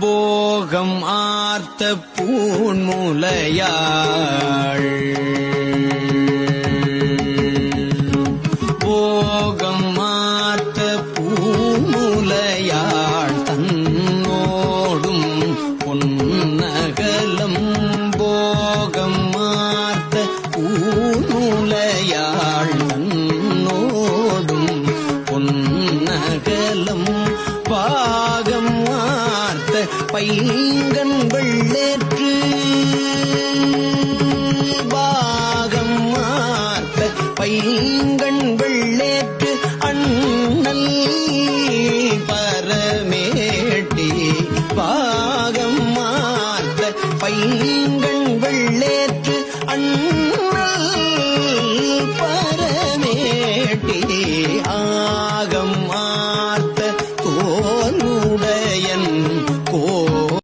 போகம் ஆர்த்த பூன்முலையாள் போகம் ஆர்த்த பூமுலையாள் தன்னோடும் பொன்னகலம். போகம் ஆர்த்த பூமுலையாள் தன்னோடும் பொன்னகலம். பா வார்த்த பைங்கன் வெள்ளேற்று. பாகம் வார்த்த பைங்கண் வெள்ளேற்று. அண்ணல் பரமேட்டி பாகம் மார்த்த பைங்கண் வெள்ளேற்று. அண்ணல் பரமேட்டி ஆகம்